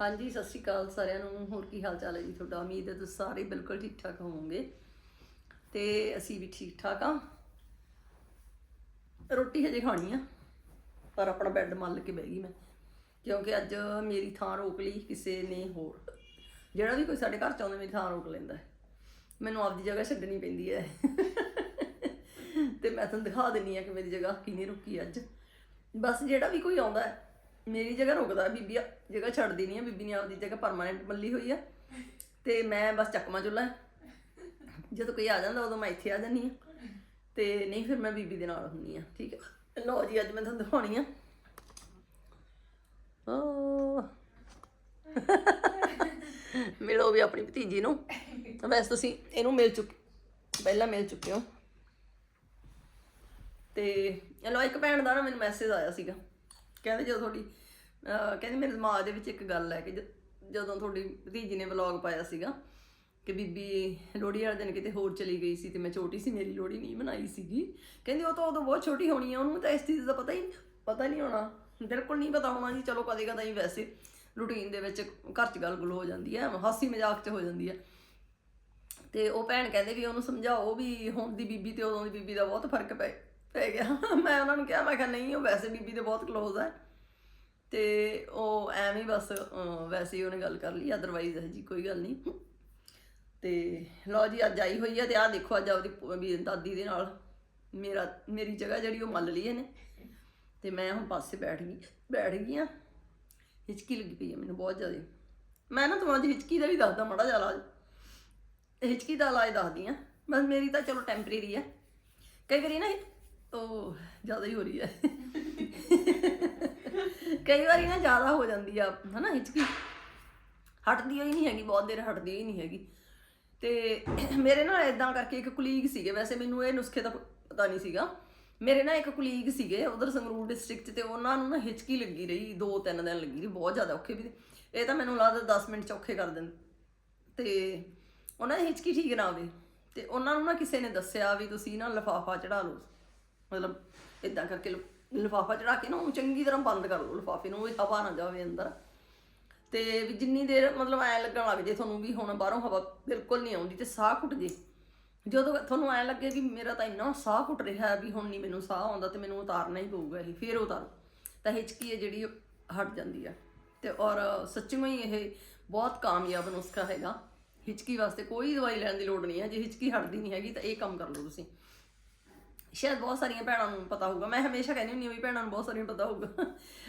ਹਾਂਜੀ, ਸਤਿ ਸ਼੍ਰੀ ਅਕਾਲ ਸਾਰਿਆਂ ਨੂੰ। ਹੋਰ ਕੀ ਹਾਲ ਚਾਲ ਹੈ ਜੀ ਤੁਹਾਡਾ? ਉਮੀਦ ਹੈ ਤੁਸੀਂ ਸਾਰੇ ਬਿਲਕੁਲ ਠੀਕ ਠਾਕ ਹੋਵੋਗੇ। ਤੇ ਅਸੀਂ ਵੀ ਠੀਕ ਠਾਕ ਆ ਰੋਟੀ ਹਜੇ ਖਾਣੀ ਆ, ਪਰ ਆਪਣਾ ਬੈੱਡ ਮੱਲ ਕੇ ਬਹਿ ਗਈ ਮੈਂ। ਕਿਉਂਕਿ ਅੱਜ ਮੇਰੀ ਥਾਂ ਰੋਕ ਲਈ ਕਿਸੇ ਨੇ ਹੋਰ। ਜਿਹੜਾ ਵੀ ਕੋਈ ਸਾਡੇ ਘਰ ਚ ਆਉਂਦਾ, ਮੇਰੀ ਥਾਂ ਰੋਕ ਲੈਂਦਾ ਮੈਨੂੰ ਆਪਦੀ ਜਗ੍ਹਾ ਛੱਡਣੀ ਪੈਂਦੀ ਹੈ। ਤੇ ਮੈਂ ਤੁਹਾਨੂੰ ਦਿਖਾ ਦਿੰਨੀ ਆ ਕਿ ਮੇਰੀ ਜਗ੍ਹਾ ਕਿਨੇ ਰੁਕੀ ਅੱਜ। ਬਸ ਜਿਹੜਾ ਵੀ ਕੋਈ ਆਉਂਦਾ ਹੈ ਮੇਰੀ ਜਗ੍ਹਾ ਰੁਕਦਾ ਬੀਬੀ ਆ- ਜਗ੍ਹਾ ਛੱਡਦੀ ਨਹੀਂ ਆ, ਬੀਬੀ ਨੇ ਆਪਦੀ ਜਗ੍ਹਾ ਪਰਮਾਨੈਂਟ ਮੱਲੀ ਹੋਈ ਆ। ਤੇ ਮੈਂ ਬਸ ਚੱਕਮਾ ਚੁੱਲਾ ਜਦੋਂ ਕੋਈ ਆ ਜਾਂਦਾ, ਉਦੋਂ ਮੈਂ ਇੱਥੇ ਆ ਜਾਂਦੀ ਹਾਂ ਤੇ ਨਹੀਂ, ਫਿਰ ਮੈਂ ਬੀਬੀ ਦੇ ਨਾਲ ਹੁੰਨੀ ਆ, ਠੀਕ ਆ। ਲਓ ਜੀ, ਅੱਜ ਮੈਂ ਤੁਹਾਨੂੰ ਦਿਖਾਉਣੀ ਆ। ਓ ਮਿਲੋ ਵੀ ਆਪਣੀ ਭਤੀਜੀ ਨੂੰ। ਵੈਸੇ ਤੁਸੀਂ ਇਹਨੂੰ ਮਿਲ ਚੁੱਕੇ, ਪਹਿਲਾਂ ਮਿਲ ਚੁੱਕੇ ਹੋ। ਤੇ ਲੋ ਇੱਕ ਭੈਣ ਦਾ ਨਾ ਮੈਨੂੰ ਮੈਸੇਜ ਆਇਆ ਸੀਗਾ। ਕਹਿੰਦੇ ਜਦੋਂ ਤੁਹਾਡੀ ਕਹਿੰਦੇ ਮੇਰੇ ਦਿਮਾਗ ਦੇ ਵਿੱਚ ਇੱਕ ਗੱਲ ਹੈ ਕਿ ਜ- ਜਦੋਂ ਤੁਹਾਡੀ ਭਤੀਜੀ ਨੇ ਵਲੌਗ ਪਾਇਆ ਸੀਗਾ ਕਿ ਬੀਬੀ ਲੋਹੜੀ ਵਾਲੇ ਦਿਨ ਕਿਤੇ ਹੋਰ ਚਲੀ ਗਈ ਸੀ ਤੇ ਮੈਂ ਛੋਟੀ ਸੀ, ਮੇਰੀ ਲੋਹੜੀ ਨਹੀਂ ਮਨਾਈ ਸੀਗੀ। ਕਹਿੰਦੀ ਉਹ ਤਾਂ ਉਦੋਂ ਬਹੁਤ ਛੋਟੀ ਹੋਣੀ ਆ, ਉਹਨੂੰ ਤਾਂ ਇਸ ਚੀਜ਼ ਦਾ ਪਤਾ ਹੀ ਪਤਾ ਨਹੀਂ ਹੋਣਾ। ਬਿਲਕੁਲ ਨਹੀਂ ਪਤਾ ਹੋਣਾ ਜੀ, ਚਲੋ ਕਦੇ ਕਦਾਈ ਵੈਸੇ ਰੂਟੀਨ ਦੇ ਵਿੱਚ ਘਰ 'ਚ ਗੱਲ-ਗੁਲ ਹੋ ਜਾਂਦੀ ਹੈ ਹਾਸੀ ਮਜ਼ਾਕ 'ਚ ਹੋ ਜਾਂਦੀ ਹੈ। ਤੇ ਉਹ ਭੈਣ ਕਹਿੰਦੇ ਵੀ ਉਹਨੂੰ ਸਮਝਾਓ ਵੀ ਹੁਣ ਦੀ ਬੀਬੀ ਤੇ ਉਦੋਂ ਦੀ ਬੀਬੀ ਦਾ ਬਹੁਤ ਫ਼ਰਕ ਪੈ ਪੈ ਗਿਆ। ਮੈਂ ਉਹਨਾਂ ਨੂੰ ਕਿਹਾ, ਮੈਂ ਕਿਹਾ ਨਹੀਂ, ਉਹ ਵੈਸੇ ਬੀਬੀ ਦੇ ਬਹੁਤ ক্লোਜ਼ ਹੈ ਤੇ ਉਹ ਐਵੇਂ ਹੀ ਬਸ ਵੈਸੇ ਹੀ ਉਹਨੇ ਗੱਲ ਕਰ ਲਈ ਅਦਰਵਾਈਜ਼ ਹੈ ਜੀ ਕੋਈ ਗੱਲ ਨਹੀਂ। ਤੇ ਲਓ ਜੀ, ਅੱਜ ਆਈ ਹੋਈ ਹੈ ਤੇ ਆਹ ਦੇਖੋ ਅੱਜ ਆਪਦੀ ਵੀ ਦਾਦੀ ਦੇ ਨਾਲ ਮੇਰਾ, ਮੇਰੀ ਜਗ੍ਹਾ ਜਿਹੜੀ ਉਹ ਮੱਲ ਲਈ ਇਹਨੇ। ਤੇ ਮੈਂ ਹੁਣ ਪਾਸੇ ਬੈਠ ਗਈ ਬੈਠ ਗਈ ਆ। ਹਿਚਕੀ ਲੱਗੀ ਪਈ ਹੈ ਮੈਨੂੰ ਬਹੁਤ ਜ਼ਿਆਦਾ। ਮੈਂ ਨਾ ਤੁਹਾਨੂੰ ਅੱਜ ਹਿਚਕੀ ਦਾ ਵੀ ਦੱਸਦਾ, ਮੜਾ ਜਿਹਾ ਇਲਾਜ। ਹਿਚਕੀ ਦਾ ਇਲਾਜ ਦੱਸਦੀ ਆ। ਬਸ ਮੇਰੀ ਤਾਂ ਚਲੋ ਟੈਂਪਰੇਰੀ ਹੈ ਕਈ ਵਾਰੀ ਨਾ ਉਹ ਜ਼ਿਆਦਾ ਹੀ ਹੋ ਰਹੀ ਹੈ। ਕਈ ਵਾਰੀ ਨਾ ਜ਼ਿਆਦਾ ਹੋ ਜਾਂਦੀ ਆ, ਹਨਾ ਹਿਚਕੀ ਹਟਦੀ ਹੋਈ ਨਹੀਂ ਹੈਗੀ, ਬਹੁਤ ਦੇਰ ਹਟਦੀ ਹੀ ਨਹੀਂ ਹੈਗੀ। ਤੇ ਮੇਰੇ ਨਾਲ ਇਦਾਂ ਕਰਕੇ ਇੱਕ ਕੁਲੀਗ ਸੀਗੇ, ਵੈਸੇ ਮੈਨੂੰ ਇਹ ਨੁਸਖੇ ਦਾ ਪਤਾ ਨਹੀਂ ਸੀਗਾ। ਮੇਰੇ ਨਾਲ ਇੱਕ ਕੁਲੀਗ ਸੀਗੇ, ਉਧਰ ਸੰਗਰੂਰ ਡਿਸਟ੍ਰਿਕਟ 'ਚ ਤੇ ਉਹਨਾਂ ਨੂੰ ਨਾ ਹਿਚਕੀ ਲੱਗੀ ਰਹੀ 2-3 ਦਿਨ ਲੱਗੀ ਰਹੀ, ਬਹੁਤ ਜ਼ਿਆਦਾ ਔਖੇ ਵੀ ਇਹ ਤਾਂ ਮੈਨੂੰ ਲੱਗਦਾ 10 ਮਿੰਟ 'ਚ ਔਖੇ ਕਰ ਦਿੰਦੇ ਤੇ ਉਹਨਾਂ ਦੀ ਹਿਚਕੀ ਠੀਕ ਨਾ ਆਵੇ ਤੇ ਉਹਨਾਂ ਨੂੰ ਨਾ ਕਿਸੇ ਨੇ ਦੱਸਿਆ ਵੀ ਤੁਸੀਂ ਨਾ ਲਫਾਫਾ ਚੜਾ ਲਓ। ਮਤਲਬ ਇਦਾਂ ਕਰਕੇ ਲਿਫਾਫਾ ਚੜਾ ਕੇ ਨਾ ਉਹਨੂੰ ਚੰਗੀ ਤਰ੍ਹਾਂ ਬੰਦ ਕਰ ਲਓ ਲਿਫਾਫੇ ਨੂੰ, ਵੀ ਹਵਾ ਨਾ ਜਾਵੇ ਅੰਦਰ। ਤੇ ਵੀ ਜਿੰਨੀ ਦੇਰ ਮਤਲਬ ਐ ਲੱਗਣ ਲੱਗ ਜੇ ਤੁਹਾਨੂੰ ਵੀ ਹੁਣ ਬਾਹਰੋਂ ਹਵਾ ਬਿਲਕੁਲ ਨਹੀਂ ਆਉਂਦੀ ਤੇ ਸਾਹ ਘੁੱਟ ਜੇ। ਜਦੋਂ ਤੁਹਾਨੂੰ ਐ ਲੱਗੇ ਵੀ ਮੇਰਾ ਤਾਂ ਇੰਨਾ ਸਾਹ ਘੁੱਟ ਰਿਹਾ ਵੀ ਹੁਣ ਨਹੀਂ ਮੈਨੂੰ ਸਾਹ ਆਉਂਦਾ ਤੇ ਮੈਨੂੰ ਉਤਾਰਨਾ ਹੀ ਪਊਗਾ ਇਹ, ਫੇਰ ਉਤਾਰੋ। ਤਾਂ ਹਿਚਕੀ ਹੈ ਜਿਹੜੀ ਉਹ ਹਟ ਜਾਂਦੀ ਹੈ ਤੇ ਔਰ ਸੱਚੀਓ ਹੀ ਇਹ ਬਹੁਤ ਕਾਮਯਾਬ ਨੁਸਖਾ ਹੈਗਾ। ਹਿਚਕੀ ਵਾਸਤੇ ਕੋਈ ਦਵਾਈ ਲੈਣ ਦੀ ਲੋੜ ਨਹੀਂ ਹੈ। ਜੇ ਹਿਚਕੀ ਹਟਦੀ ਨਹੀਂ ਹੈਗੀ ਤਾਂ ਇਹ ਕੰਮ ਕਰ ਲਓ ਤੁਸੀਂ। ਸ਼ਾਇਦ ਬਹੁਤ ਸਾਰੀਆਂ ਭੈਣਾਂ ਨੂੰ ਪਤਾ ਹੋਊਗਾ। ਮੈਂ ਹਮੇਸ਼ਾ ਕਹਿੰਦੀ ਹੁੰਦੀ ਹਾਂ ਵੀ ਭੈਣਾਂ ਨੂੰ ਬਹੁਤ ਸਾਰੀਆਂ ਪਤਾ ਹੋਊਗਾ।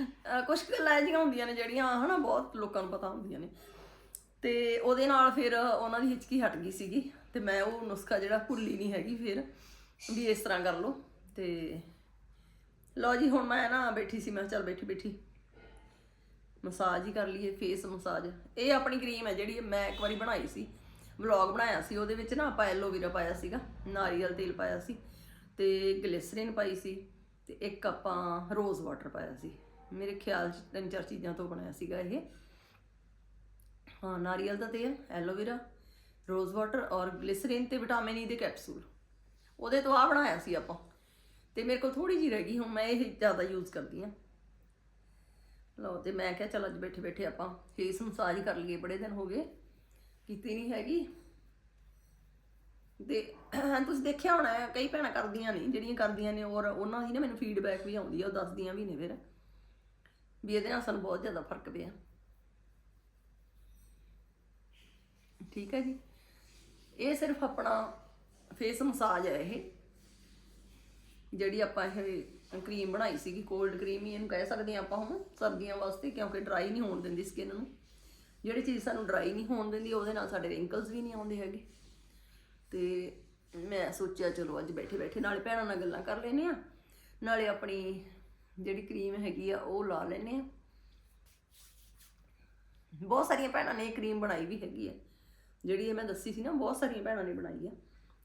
ਅਹ ਕੁਛ ਕੁ ਗੱਲਾਂ ਜਿਹੀਆਂ ਹੁੰਦੀਆਂ ਨੇ ਜਿਹੜੀਆਂ ਹਨਾ ਬਹੁਤ ਲੋਕਾਂ ਨੂੰ ਪਤਾ ਹੁੰਦੀਆਂ ਨੇ। ਤੇ ਉਹਦੇ ਨਾਲ ਫਿਰ ਉਹਨਾਂ ਦੀ ਹਿਚਕੀ ਹਟ ਗਈ ਸੀਗੀ ਤੇ ਮੈਂ ਉਹ ਨੁਸਖਾ ਜਿਹੜਾ ਭੁੱਲੀ ਨਹੀਂ ਹੈਗੀ ਫਿਰ ਵੀ ਇਸ ਤਰ੍ਹਾਂ ਕਰ ਲਓ। ਤੇ ਲਓ ਜੀ, ਹੁਣ ਮੈਂ ਨਾ ਬੈਠੀ ਸੀ, ਮੈਂ ਚੱਲ ਬੈਠੀ ਬੈਠੀ। ਮਸਾਜ ਹੀ ਕਰ ਲਈਏ ਫੇਸ ਮਸਾਜ। ਇਹ ਆਪਣੀ ਕਰੀਮ ਹੈ ਜਿਹੜੀ ਮੈਂ ਇੱਕ ਵਾਰੀ ਬਣਾਈ ਸੀ। ਵਲੌਗ ਬਣਾਇਆ ਸੀ, ਉਹਦੇ ਵਿੱਚ ਨਾ ਆਪਾਂ ਐਲੋਵੇਰਾ ਪਾਇਆ ਸੀਗਾ, ਨਾਰੀਅਲ ਤੇਲ ਪਾਇਆ ਸੀ। ਤੇ ਗਲਿਸਰੀਨ ਪਾਈ ਸੀ ਤੇ ਇੱਕ ਆਪਾਂ ਰੋਜ਼ ਵਾਟਰ ਪਾਇਆ ਸੀ। ਮੇਰੇ ਖਿਆਲ 'ਚ ਤਿੰਨ ਚਾਰ ਚੀਜ਼ਾਂ ਤੋਂ ਬਣਾਇਆ ਸੀਗਾ ਇਹ। ਹਾਂ, ਨਾਰੀਅਲ ਦਾ ਤੇਲ ਐਲੋਵੇਰਾ ਰੋਜ਼ ਵਾਟਰ ਔਰ ਗਲਿਸਰੀਨ ਤੇ ਵਿਟਾਮਿਨ ਈ ਦੇ ਕੈਪਸੂਲ। ਉਹਦੇ ਤੋਂ ਆ ਬਣਾਇਆ ਸੀ ਆਪਾਂ। ਤੇ ਮੇਰੇ ਕੋਲ ਥੋੜੀ ਜੀ ਰਹਿ ਗਈ, ਹੁਣ ਮੈਂ ਇਹ ਜ਼ਿਆਦਾ ਯੂਜ਼ ਕਰਦੀ ਹਾਂ। ਲਓ, ਤੇ ਮੈਂ ਕਿਹਾ ਚਲ ਅੱਜ ਬੈਠੇ ਬੈਠੇ ਆਪਾਂ ਫੇਸ ਮਸਾਜ ਕਰ ਲਈਏ, ਬੜੇ ਦਿਨ ਹੋ ਗਏ। ਕੀਤੀ ਨਹੀਂ ਹੈਗੀ। ਤੇ ਤੁਸੀਂ ਦੇਖਿਆ ਹੋਣਾ ਹੈ, ਕਈ ਭੈਣਾਂ ਕਰਦੀਆਂ ਨਹੀਂ ਜਿਹੜੀਆਂ ਕਰਦੀਆਂ ਨੇ ਔਰ ਉਹਨਾਂ ਦੀ ਨਾ ਮੈਨੂੰ ਫੀਡਬੈਕ ਵੀ ਆਉਂਦੀ ਆ ਉਹ ਦੱਸਦੀਆਂ ਵੀ ਨੇ ਫਿਰ ਵੀ ਇਹਦੇ ਨਾਲ ਸਾਨੂੰ ਬਹੁਤ ਜ਼ਿਆਦਾ ਫ਼ਰਕ ਪਿਆ। ਠੀਕ ਹੈ ਜੀ। ਇਹ ਸਿਰਫ ਆਪਣਾ ਫੇਸ ਮਸਾਜ ਹੈ ਇਹ ਜਿਹੜੀ ਆਪਾਂ ਇਹ ਕਰੀਮ ਬਣਾਈ ਸੀਗੀ ਕੋਲਡ ਕਰੀਮ ਹੀ ਇਹਨੂੰ ਕਹਿ ਸਕਦੇ ਹਾਂ ਆਪਾਂ ਹੁਣ ਸਰਦੀਆਂ ਵਾਸਤੇ ਕਿਉਂਕਿ ਡਰਾਈ ਨਹੀਂ ਹੋਣ ਦਿੰਦੀ ਸਕਿਨ ਨੂੰ। ਜਿਹੜੀ ਚੀਜ਼ ਸਾਨੂੰ ਡਰਾਈ ਨਹੀਂ ਹੋਣ ਦਿੰਦੀ ਉਹਦੇ ਨਾਲ ਸਾਡੇ ਰਿੰਕਲਸ ਵੀ ਨਹੀਂ ਆਉਂਦੇ ਹੈਗੇ। ਤੇ ਮੈਂ ਸੋਚਿਆ ਚਲੋ ਅੱਜ ਬੈਠੇ ਬੈਠੇ ਨਾਲੇ ਭੈਣਾਂ ਨਾਲ ਗੱਲਾਂ ਕਰ ਲੈਨੇ ਆ ਨਾਲੇ ਆਪਣੀ ਜਿਹੜੀ ਕਰੀਮ ਹੈਗੀ ਆ, ਉਹ ਲਾ ਲੈਨੇ ਆ ਬਹੁਤ ਸਾਰੀਆਂ ਭੈਣਾਂ ਨੇ ਇਹ ਕਰੀਮ ਬਣਾਈ ਵੀ ਹੈਗੀ ਆ। ਜਿਹੜੀ ਇਹ ਮੈਂ ਦੱਸੀ ਸੀ ਨਾ, ਬਹੁਤ ਸਾਰੀਆਂ ਭੈਣਾਂ ਨੇ ਬਣਾਈ ਆ।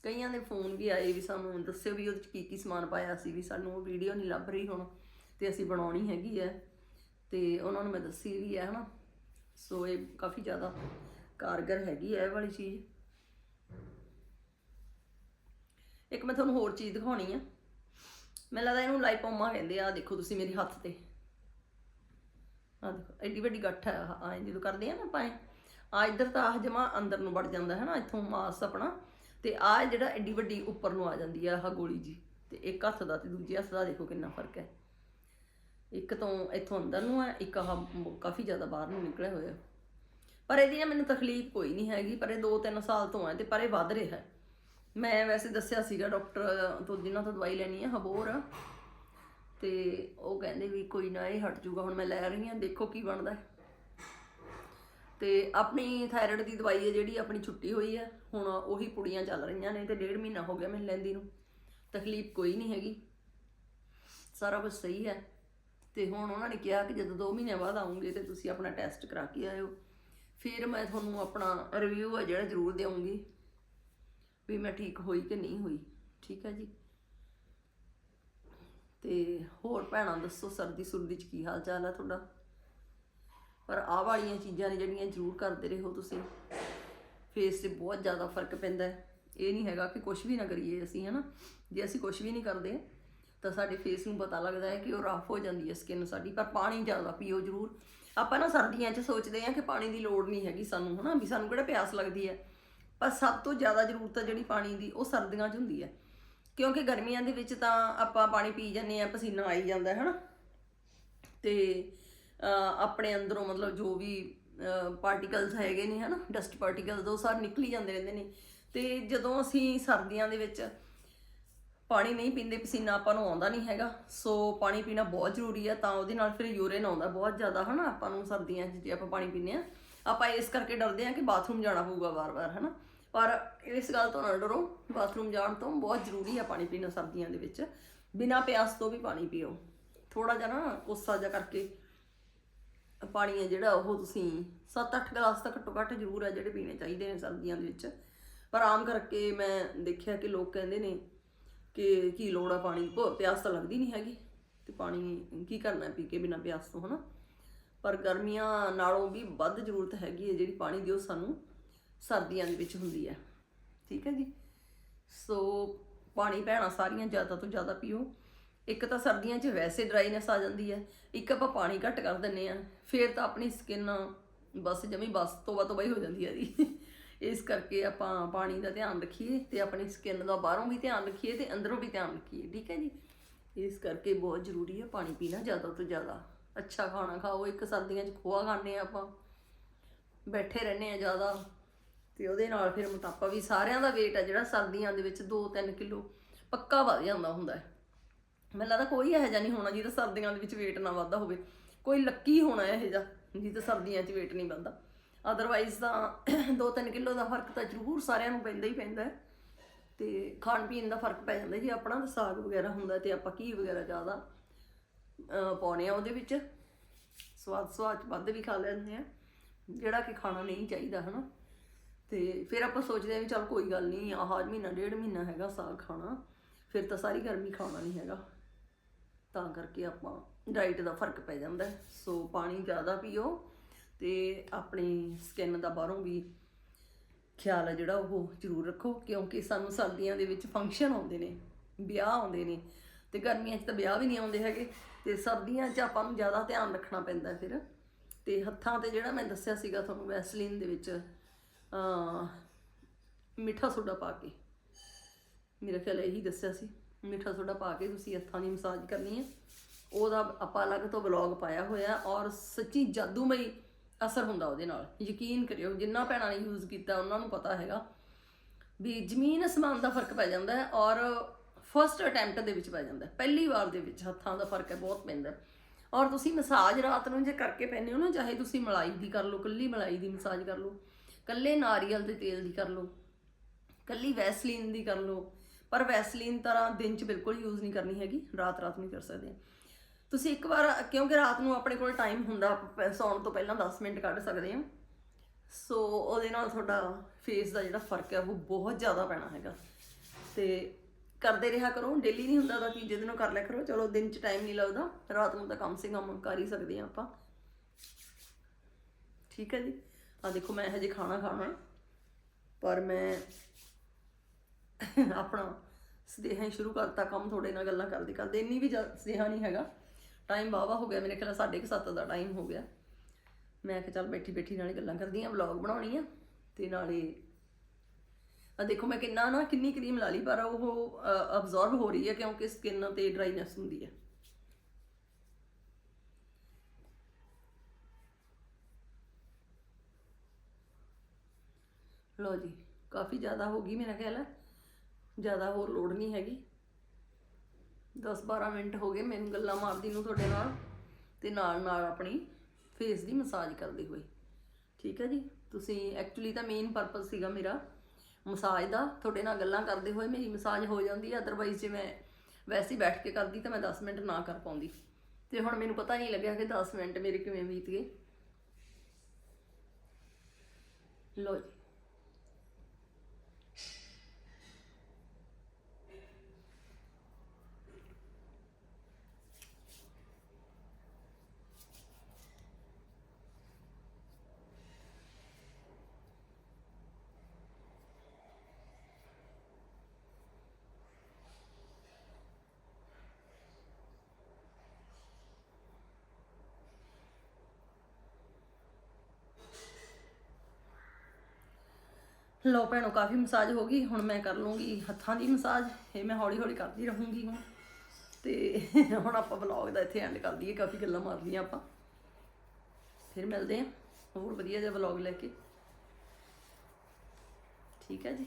ਕਈਆਂ ਦੇ ਫੋਨ ਵੀ ਆਏ ਵੀ ਸਾਨੂੰ ਦੱਸਿਓ ਵੀ ਉਹਦੇ ਚ ਕੀ ਕੀ ਸਮਾਨ ਪਾਇਆ ਸੀ ਵੀ ਸਾਨੂੰ ਉਹ ਵੀਡੀਓ ਨਹੀਂ ਲੱਭ ਰਹੀ ਹੁਣ ਤੇ ਅਸੀਂ ਬਣਾਉਣੀ ਹੈਗੀ ਹੈ ਤੇ ਉਹਨਾਂ ਨੂੰ ਮੈਂ ਦੱਸੀ ਵੀ ਹੈ ਹਨਾ। ਸੋ ਇਹ ਕਾਫੀ ਜ਼ਿਆਦਾ ਕਾਰਗਰ ਹੈਗੀ ਹੈ ਇਹ ਵਾਲੀ ਚੀਜ਼। ਇੱਕ ਮੈਂ ਤੁਹਾਨੂੰ ਹੋਰ ਚੀਜ਼ ਦਿਖਾਉਣੀ ਆ। ਮੈਨੂੰ ਲੱਗਦਾ ਇਹਨੂੰ ਲਾਈਪੋਮਾ ਕਹਿੰਦੇ ਆ। ਦੇਖੋ ਤੁਸੀਂ ਮੇਰੇ ਹੱਥ ਤੇ। ਆ ਦੇਖੋ, ਐਡੀ ਵੱਡੀ ਗੱਠ ਹੈ ਆ ਜਦੋਂ ਕਰਦੇ ਆ ਨਾ ਆਪਾਂ ਆ ਇੱਧਰ ਤਾਂ ਆਹ ਜਮਾ ਅੰਦਰ ਨੂੰ ਵੜ ਜਾਂਦਾ ਹੈ ਨਾ, ਇੱਥੋਂ ਮਾਸ ਆਪਣਾ। ਤੇ ਆ ਜਿਹੜਾ ਐਡੀ ਵੱਡੀ ਉੱਪਰ ਨੂੰ ਆ ਜਾਂਦੀ ਆ, ਆਹ ਗੋਲੀ ਜੀ। ਤੇ ਇੱਕ ਹੱਥ ਦਾ ਤੇ ਦੂਜੇ ਹੱਥ ਦਾ ਦੇਖੋ ਕਿੰਨਾ ਫ਼ਰਕ ਹੈ। ਇੱਕ ਤੋਂ ਇੱਥੋਂ ਅੰਦਰ ਨੂੰ ਹੈ ਇੱਕ ਆਹ ਕਾਫੀ ਜ਼ਿਆਦਾ ਬਾਹਰ ਨੂੰ ਨਿਕਲਿਆ ਹੋਇਆ। ਪਰ ਇਹਦੀ ਨਾ ਮੈਨੂੰ ਤਕਲੀਫ ਕੋਈ ਨਹੀਂ ਹੈਗੀ, ਪਰ ਇਹ 2-3 ਸਾਲ ਤੋਂ ਹੈ ਤੇ ਪਰ ਇਹ ਵੱਧ ਰਿਹਾ ਹੈ। ਮੈਂ ਵੈਸੇ ਦੱਸਿਆ ਸੀਗਾ ਡਾਕਟਰ ਤੋਂ ਦਿਨਾਂ ਤੋਂ ਦਵਾਈ ਲੈਣੀ ਹੈ ਹਬੋਰ। ਤੇ ਉਹ ਕਹਿੰਦੇ ਵੀ ਕੋਈ ਨਾ, ਇਹ ਹਟ ਜਾਊਗਾ ਹੁਣ ਮੈਂ ਲੈ ਰਹੀ ਹਾਂ ਦੇਖੋ ਕੀ ਬਣਦਾ ਹੈ। ਤੇ ਆਪਣੀ ਥਾਇਰਾਇਡ ਦੀ ਦਵਾਈ ਹੈ ਜਿਹੜੀ, ਆਪਣੀ ਛੁੱਟੀ ਹੋਈ ਹੈ ਹੁਣ ਉਹੀ ਪੁੜੀਆਂ ਚੱਲ ਰਹੀਆਂ ਨੇ, ਤੇ ਡੇਢ ਮਹੀਨਾ ਹੋ ਗਿਆ ਮੈਨੂੰ ਲੈਂਦੀ ਨੂੰ। ਤਕਲੀਫ ਕੋਈ ਨਹੀਂ ਹੈਗੀ। ਸਾਰਾ ਕੁਝ ਸਹੀ ਹੈ। ਤੇ ਹੁਣ ਉਹਨਾਂ ਨੇ ਕਿਹਾ ਕਿ ਜਦੋਂ 2 ਮਹੀਨਿਆਂ ਬਾਅਦ ਆਉਂਗੇ, ਤੇ ਤੁਸੀਂ ਆਪਣਾ ਟੈਸਟ ਕਰਾ ਕੇ ਆਇਓ। ਫਿਰ ਮੈਂ ਤੁਹਾਨੂੰ ਆਪਣਾ ਰਿਵਿਊ ਹੈ ਜਿਹੜਾ ਜ਼ਰੂਰ ਦੇਵਾਂਗੀ ਵੀ ਮੈਂ ਠੀਕ ਹੋਈ ਕਿ ਨਹੀਂ ਹੋਈ, ਠੀਕ ਹੈ ਜੀ? ਤੇ ਹੋਰ ਭੈਣਾਂ ਦੱਸੋ, ਸਰਦੀ ਸੁਰਦੀ ਚ ਕੀ ਹਾਲ ਚਾਲ ਹੈ ਤੁਹਾਡਾ? ਪਰ ਆਹ ਵਾਲੀਆਂ ਚੀਜ਼ਾਂ ਨੇ ਜਿਹੜੀਆਂ ਜ਼ਰੂਰ ਕਰਦੇ ਰਹੋ ਤੁਸੀਂ। ਫੇਸ ਤੇ ਬਹੁਤ ਜ਼ਿਆਦਾ ਫ਼ਰਕ ਪੈਂਦਾ ਹੈ। ਇਹ ਨਹੀਂ ਹੈਗਾ ਕਿ ਕੁਝ ਵੀ ਨਾ ਕਰੀਏ ਅਸੀਂ, ਹਨਾ? ਜੇ ਅਸੀਂ ਕੁਝ ਵੀ ਨਹੀਂ ਕਰਦੇ, ਤਾਂ ਸਾਡੇ ਫੇਸ ਨੂੰ ਪਤਾ ਲੱਗਦਾ ਹੈ ਕਿ ਉਹ ਰਫ ਹੋ ਜਾਂਦੀ ਹੈ ਸਕਿਨ ਸਾਡੀ, ਪਰ ਪਾਣੀ ਜ਼ਿਆਦਾ ਪੀਓ ਜ਼ਰੂਰ। ਆਪਾਂ ਨਾ ਸਰਦੀਆਂ 'ਚ ਸੋਚਦੇ ਹਾਂ ਕਿ ਪਾਣੀ ਦੀ ਲੋੜ ਨਹੀਂ ਹੈਗੀ ਸਾਨੂੰ, ਹਨਾ? ਵੀ ਸਾਨੂੰ ਕਿਹੜਾ ਪਿਆਸ ਲੱਗਦੀ ਹੈ। ਪਰ ਸਭ ਤੋਂ ਜ਼ਿਆਦਾ ਜ਼ਰੂਰਤ ਹੈ ਜਿਹੜੀ ਪਾਣੀ ਦੀ ਉਹ ਸਰਦੀਆਂ 'ਚ ਹੁੰਦੀ ਹੈ। ਕਿਉਂਕਿ ਗਰਮੀਆਂ ਦੇ ਵਿੱਚ ਤਾਂ ਆਪਾਂ ਪਾਣੀ ਪੀ ਜਾਂਦੇ ਆ ਪਸੀਨਾ ਆਈ ਜਾਂਦਾ ਹੈ ਹਨਾ? ਤੇ ਆਪਣੇ ਅੰਦਰੋਂ ਮਤਲਬ ਜੋ ਵੀ ਪਾਰਟੀਕਲਸ ਹੈਗੇ ਨੇ, ਹਨਾ? ਡਸਟ ਪਾਰਟੀਕਲਸ ਉਹ ਸਾਰੇ ਨਿਕਲੀ ਜਾਂਦੇ ਰਹਿੰਦੇ ਨੇ। ਤੇ ਜਦੋਂ ਅਸੀਂ ਸਰਦੀਆਂ ਦੇ ਵਿੱਚ ਪਾਣੀ ਨਹੀਂ ਪੀਂਦੇ, ਪਸੀਨਾ ਆਪਾਂ ਨੂੰ ਆਉਂਦਾ ਨਹੀਂ ਹੈਗਾ। ਸੋ ਪਾਣੀ ਪੀਣਾ ਬਹੁਤ ਜ਼ਰੂਰੀ ਹੈ, ਤਾਂ ਉਹਦੇ ਨਾਲ ਫਿਰ ਯੂਰਿਨ ਆਉਂਦਾ ਬਹੁਤ ਜ਼ਿਆਦਾ, ਹਨਾ? ਆਪਾਂ ਨੂੰ ਸਰਦੀਆਂ 'ਚ ਜੇ ਆਪਾਂ ਪਾਣੀ ਪੀਂਦੇ ਆ ਆਪਾਂ ਇਸ ਕਰਕੇ ਡਰਦੇ ਆ ਕਿ ਬਾਥਰੂਮ ਜਾਣਾ ਪਊਗਾ ਵਾਰ-ਵਾਰ ਹਨਾ? ਪਰ ਇਸ ਗੱਲ ਤੋਂ ਨਾ ਡਰੋ, ਬਾਥਰੂਮ ਜਾਣ ਤੋਂ ਬਹੁਤ ਜ਼ਰੂਰੀ ਆ ਪਾਣੀ ਪੀਣਾ ਸਰਦੀਆਂ ਦੇ ਵਿੱਚ। ਬਿਨਾਂ ਪਿਆਸ ਤੋਂ ਵੀ ਪਾਣੀ ਪੀਓ। ਥੋੜਾ ਜਿਹਾ ਨਾ ਕੋਸਾ ਜਿਹਾ ਕਰਕੇ ਪਾਣੀ ਹੈ ਜਿਹੜਾ, ਉਹ ਤੁਸੀਂ 7-8 ਗਲਾਸ ਤਾਂ ਘੱਟੋ ਘੱਟ ਜ਼ਰੂਰ ਹੈ ਜਿਹੜੇ ਪੀਣੇ ਚਾਹੀਦੇ ਨੇ ਸਰਦੀਆਂ ਦੇ ਵਿੱਚ। ਪਰ ਆਮ ਕਰਕੇ ਮੈਂ ਦੇਖਿਆ ਕਿ ਲੋਕ ਕਹਿੰਦੇ ਨੇ ਕਿ ਕੀ ਲੋੜ ਆ ਪਾਣੀ? ਕੋ ਪਿਆਸ ਤਾਂ ਲੱਗਦੀ ਨਹੀਂ ਹੈਗੀ। ਤੇ ਪਾਣੀ ਕੀ ਕਰਨਾ ਪੀ ਕੇ ਬਿਨਾਂ ਪਿਆਸ ਤੋਂ, ਹਨਾ? ਪਰ ਗਰਮੀਆਂ ਨਾਲੋਂ ਵੀ ਵੱਧ ਜ਼ਰੂਰਤ ਹੈਗੀ ਹੈ ਜਿਹੜੀ ਪਾਣੀ ਦੀ, ਉਹ ਸਾਨੂੰ ਸਰਦੀਆਂ ਦੇ ਵਿੱਚ ਹੁੰਦੀ ਹੈ। ਠੀਕ ਹੈ ਜੀ? ਸੋ ਪਾਣੀ ਭੈਣਾਂ ਸਾਰੀਆਂ ਜ਼ਿਆਦਾ ਤੋਂ ਜ਼ਿਆਦਾ ਪੀਓ। ਇੱਕ ਤਾਂ ਸਰਦੀਆਂ 'ਚ ਵੈਸੇ ਡਰਾਈਨੈਸ ਆ ਜਾਂਦੀ ਹੈ। ਇੱਕ ਆਪਾਂ ਪਾਣੀ ਘੱਟ ਕਰ ਦਿੰਨੇ ਆ ਫਿਰ ਤਾਂ ਆਪਣੀ ਸਕਿਨ ਬਸ ਜਮੀ ਬਸ ਤੋਬਾ ਤੋਬਾ ਹੀ ਹੋ ਜਾਂਦੀ ਹੈ ਜੀ। ਇਸ ਕਰਕੇ ਆਪਾਂ ਪਾਣੀ ਦਾ ਧਿਆਨ ਰੱਖੀਏ ਤੇ ਆਪਣੀ ਸਕਿਨ ਦਾ ਬਾਹਰੋਂ ਵੀ ਧਿਆਨ ਰੱਖੀਏ ਤੇ ਅੰਦਰੋਂ ਵੀ ਧਿਆਨ ਰੱਖੀਏ। ਠੀਕ ਹੈ ਜੀ? ਇਸ ਕਰਕੇ ਬਹੁਤ ਜ਼ਰੂਰੀ ਹੈ ਪਾਣੀ ਪੀਣਾ ਜ਼ਿਆਦਾ ਤੋਂ ਜ਼ਿਆਦਾ। ਅੱਛਾ ਖਾਣਾ ਖਾਓ, ਇੱਕ ਸਰਦੀਆਂ 'ਚ ਖੋਆ ਖਾਂਦੇ ਆ ਆਪਾਂ। ਬੈਠੇ ਰਹਿੰਦੇ ਆ ਜ਼ਿਆਦਾ। ਤੇ ਉਹਦੇ ਨਾਲ ਫਿਰ ਮੋਟਾਪਾ ਵੀ ਸਾਰਿਆਂ ਦਾ weight ਆ ਜਿਹੜਾ ਸਰਦੀਆਂ ਦੇ ਵਿੱਚ 2-3 ਕਿਲੋ ਪੱਕਾ ਵੱਧ ਜਾਂਦਾ ਹੁੰਦਾ ਹੈ। ਮੈਨੂੰ ਲੱਗਦਾ ਕੋਈ ਇਹੋ ਜਿਹਾ ਨਹੀਂ ਹੋਣਾ ਜਿਹਦਾ ਸਰਦੀਆਂ ਦੇ ਵਿੱਚ weight ਨਾ ਵੱਧਦਾ ਹੋਵੇ। ਕੋਈ ਲੱਕੀ ਹੋਣਾ ਇਹੋ ਜਿਹਾ ਜਿਹਦਾ ਸਰਦੀਆਂ 'ਚ weight ਨਹੀਂ ਵੱਧਦਾ। ਅਦਰਵਾਈਜ਼ ਤਾਂ 2-3 ਕਿਲੋ ਦਾ ਫ਼ਰਕ ਤਾਂ ਜ਼ਰੂਰ ਸਾਰਿਆਂ ਨੂੰ ਪੈਂਦਾ ਹੀ ਪੈਂਦਾ ਹੈ। ਤੇ ਖਾਣ ਪੀਣ ਦਾ ਫ਼ਰਕ ਪੈ ਜਾਂਦਾ ਜੀ, ਆਪਣਾ ਤਾਂ ਸਾਗ ਵਗੈਰਾ ਹੁੰਦਾ ਤੇ ਆਪਾਂ ਘੀ ਵਗੈਰਾ ਜ਼ਿਆਦਾ ਪਾਉਣੇ ਆ ਉਹਦੇ ਵਿੱਚ। ਸਵਾਦ ਸਵਾਦ 'ਚ ਵੱਧ ਵੀ ਖਾ ਲੈਂਦੇ ਆ। ਜਿਹੜਾ ਕਿ ਖਾਣਾ ਨਹੀਂ ਚਾਹੀਦਾ, ਹਨਾ। ਤੇ ਫਿਰ ਆਪਾਂ ਸੋਚਦੇ ਆ ਵੀ ਚਲ ਕੋਈ ਗੱਲ ਨਹੀਂ, ਆਹ ਮਹੀਨਾ, ਡੇਢ ਮਹੀਨਾ ਹੈਗਾ ਸਾਗ ਖਾਣਾ। ਫਿਰ ਤਾਂ ਸਾਰੀ ਗਰਮੀ ਖਾਣਾ ਨਹੀਂ ਹੈਗਾ। ਤਾਂ ਕਰਕੇ ਆਪਾਂ ਡਾਈਟ ਦਾ ਫ਼ਰਕ ਪੈ ਜਾਂਦਾ। ਸੋ ਪਾਣੀ ਜ਼ਿਆਦਾ ਪੀਓ ਤੇ ਆਪਣੀ ਸਕਿਨ ਦਾ ਬਾਹਰੋਂ ਵੀ ਖਿਆਲ ਹੈ ਜਿਹੜਾ ਉਹ ਜ਼ਰੂਰ ਰੱਖੋ। ਕਿਉਂਕਿ ਸਾਨੂੰ ਸਰਦੀਆਂ ਦੇ ਵਿੱਚ ਫੰਕਸ਼ਨ ਆਉਂਦੇ ਨੇ, ਵਿਆਹ ਆਉਂਦੇ ਨੇ। ਤੇ ਗਰਮੀਆਂ 'ਚ ਤਾਂ ਵਿਆਹ ਵੀ ਨਹੀਂ ਆਉਂਦੇ ਹੈਗੇ। ਤੇ ਸਰਦੀਆਂ 'ਚ ਆਪਾਂ ਨੂੰ ਜ਼ਿਆਦਾ ਧਿਆਨ ਰੱਖਣਾ ਪੈਂਦਾ ਫਿਰ। ਤੇ ਹੱਥਾਂ ਤੇ ਜਿਹੜਾ ਮੈਂ ਦੱਸਿਆ ਸੀਗਾ ਤੁਹਾਨੂੰ ਵੈਸਲੀਨ ਦੇ ਵਿੱਚ ਅ ਮਿੱਠਾ ਸੋਡਾ ਪਾ ਕੇ। ਮੇਰਾ ਖਿਆਲ ਇਹੀ ਦੱਸਿਆ ਸੀ, ਮਿੱਠਾ ਸੋਡਾ ਪਾ ਕੇ ਤੁਸੀਂ ਹੱਥਾਂ ਦੀ ਮਸਾਜ ਕਰਨੀ ਹੈ। ਉਹਦਾ ਆਪਾਂ ਅਲੱਗ ਤੋਂ ਬਲੌਗ ਪਾਇਆ ਹੋਇਆ ਔਰ ਸੱਚੀ ਜਾਦੂਮਈ ਅਸਰ ਹੁੰਦਾ ਉਹਦੇ ਨਾਲ। ਯਕੀਨ ਕਰਿਓ, ਜਿੰਨਾ ਭੈਣਾਂ ਨੇ ਯੂਜ਼ ਕੀਤਾ, ਉਹਨਾਂ ਨੂੰ ਪਤਾ ਹੈਗਾ। ਵੀ ਜ਼ਮੀਨ ਅਸਮਾਨ ਦਾ ਫ਼ਰਕ ਪੈ ਜਾਂਦਾ ਹੈ ਔਰ ਫਰਸਟ ਅਟੈਂਪਟ ਦੇ ਵਿੱਚ ਪੈ ਜਾਂਦਾ। ਪਹਿਲੀ ਵਾਰ ਦੇ ਵਿੱਚ ਹੱਥਾਂ ਦਾ ਫ਼ਰਕ ਹੈ, ਬਹੁਤ ਪੈਂਦਾ ਔਰ ਤੁਸੀਂ ਮਸਾਜ ਰਾਤ ਨੂੰ ਜੇ ਕਰਕੇ ਪੈਂਦੇ ਹੋ ਨਾ, ਚਾਹੇ ਤੁਸੀਂ ਮਲਾਈ ਦੀ ਕਰ ਲਓ, ਕੱਲੀ ਮਲਾਈ ਦੀ ਮਸਾਜ ਕਰ ਲਓ, ਕੱਲੇ ਨਾਰੀਅਲ ਦੇ ਤੇਲ ਦੀ ਕਰ ਲਓ, ਕੱਲੀ ਵੈਸਲੀਨ ਦੀ ਕਰ ਲਓ, ਪਰ ਵੈਸਲੀਨ ਤਰ੍ਹਾਂ ਦਿਨ 'ਚ ਬਿਲਕੁਲ ਯੂਜ਼ ਨਹੀਂ ਕਰਨੀ ਹੈਗੀ, ਰਾਤ ਰਾਤ ਨਹੀਂ ਕਰ ਸਕਦੇ ਤੁਸੀਂ ਇੱਕ ਵਾਰ, ਕਿਉਂਕਿ ਰਾਤ ਨੂੰ ਆਪਣੇ ਕੋਲ ਟਾਈਮ ਹੁੰਦਾ ਸੌਣ ਤੋਂ ਪਹਿਲਾਂ 10 ਮਿੰਟ ਕੱਢ ਸਕਦੇ ਹੋ। ਸੋ ਉਹਦੇ ਨਾਲ ਤੁਹਾਡਾ ਫੇਸ ਦਾ ਜਿਹੜਾ ਫ਼ਰਕ ਹੈ, ਉਹ ਬਹੁਤ ਜ਼ਿਆਦਾ ਪੈਣਾ ਹੈਗਾ। ਤੇ ਕਰਦੇ ਰਿਹਾ ਕਰੋ ਡੇਲੀ ਨਹੀਂ ਹੁੰਦਾ ਤਾਂ ਕਿ ਜਿਹਦੇ ਦਿਨੋਂ ਕਰ ਲਿਆ ਕਰੋ। ਚਲੋ ਦਿਨ 'ਚ ਟਾਈਮ ਨਹੀਂ ਲੱਗਦਾ, ਰਾਤ ਨੂੰ ਤਾਂ ਕੰਮ ਸੇ ਕੰਮ ਕਰ ਹੀ ਸਕਦੇ ਹਾਂ ਆਪਾਂ। ਠੀਕ ਹੈ ਜੀ? ਆ ਦੇਖੋ, ਮੈਂ ਹਜੇ ਖਾਣਾ ਖਾਣਾ ਪਰ ਮੈਂ ਆਪਣਾ ਸਦੇਹਾ ਹੀ ਸ਼ੁਰੂ ਕਰਤਾ ਕੰਮ ਥੋੜੇ ਨਾਲ ਗੱਲਾਂ ਕਰਦੇ ਕਰਦੇ। ਇੰਨੀ ਵੀ ਜ਼ਿਆਦਾ ਸਦੇਹਾ ਨਹੀਂ ਹੈਗਾ। ਟਾਈਮ ਵਾਵਾ ਹੋ ਗਿਆ, ਮੇਰੇ ਖਿਆਲ 7:30 ਦਾ ਟਾਈਮ ਹੋ ਗਿਆ। ਮੈਂ ਕਿਹਾ ਚੱਲ ਬੈਠੀ ਬੈਠੀ ਨਾਲੇ ਗੱਲਾਂ ਕਰਦੀ ਕਰਦੀਆਂ ਵਲੌਗ ਬਣਾਉਣੀ ਆ, ਤੇ ਨਾਲੇ ਆ ਦੇਖੋ ਮੈਂ ਕਿੰਨਾ ਨਾ ਕਿੰਨੀ ਕਰੀਮ ਲਾ ਲਈ, ਪਰ ਉਹ ਅਬਜ਼ੌਰਬ ਹੋ ਰਹੀ ਹੈ ਕਿਉਂਕਿ ਸਕਿਨ ਤੇ ਡਰਾਈਨੈਸ ਹੁੰਦੀ ਹੈ। ਲੋ ਜੀ, ਕਾਫੀ ਜ਼ਿਆਦਾ ਹੋ ਗਈ ਮੇਰਾ ਖਿਆਲ। ਹੈ ਜ਼ਿਆਦਾ ਹੋਰ ਲੋੜ ਨਹੀਂ ਹੈਗੀ। 10-12 ਮਿੰਟ ਹੋ ਗਏ ਮੈਨੂੰ ਗੱਲਾਂ ਮਾਰਦੀ ਨੂੰ ਤੁਹਾਡੇ ਨਾਲ ਤੇ ਨਾਲ ਨਾਲ ਆਪਣੀ ਫੇਸ ਦੀ ਮਸਾਜ ਕਰਦੇ ਹੋਏ। ਠੀਕ ਹੈ ਜੀ? ਤੁਸੀਂ ਐਕਚੁਅਲੀ ਤਾਂ ਮੇਨ ਪਰਪਸ ਸੀਗਾ ਮੇਰਾ ਮਸਾਜ ਦਾ, ਤੁਹਾਡੇ ਨਾਲ ਗੱਲਾਂ ਕਰਦੇ ਹੋਏ ਮੇਰੀ ਮਸਾਜ ਹੋ ਜਾਂਦੀ ਹੈ ਅਦਰਵਾਈਜ਼ ਜੇ ਮੈਂ ਵੈਸੇ ਹੀ ਬੈਠ ਕੇ ਕਰਦੀ ਤਾਂ ਮੈਂ 10 ਮਿੰਟ ਨਾ ਕਰ ਪਾਉਂਦੀ। ਤੇ ਹੁਣ ਮੈਨੂੰ ਪਤਾ ਨਹੀਂ ਲੱਗਿਆ ਕਿ 10 ਮਿੰਟ ਮੇਰੇ ਕਿਵੇਂ ਬੀਤ ਗਏ। ਲੋ ਜੀ। ਲੋ ਭੈਣੋ, ਕਾਫੀ ਮਸਾਜ ਹੋ ਗਈ, ਹੁਣ ਮੈਂ ਕਰ ਲੂੰਗੀ ਹੱਥਾਂ ਦੀ ਮਸਾਜ ਇਹ ਮੈਂ ਹੌਲੀ ਹੌਲੀ ਕਰਦੀ ਰਹੂੰਗੀ ਹੁਣ। ਤੇ ਹੁਣ ਆਪਾਂ ਵਲੌਗ ਦਾ ਇੱਥੇ ਐਂਡ ਕਰ ਦਈਏ ਕਾਫੀ ਗੱਲਾਂ ਮਾਰ ਲਈਆਂ ਆਪਾਂ। ਫਿਰ ਮਿਲਦੇ ਹਾਂ, ਹੋਰ ਵਧੀਆ ਜਿਹਾ ਵਲੌਗ ਲੈ ਕੇ। ਠੀਕ ਹੈ ਜੀ।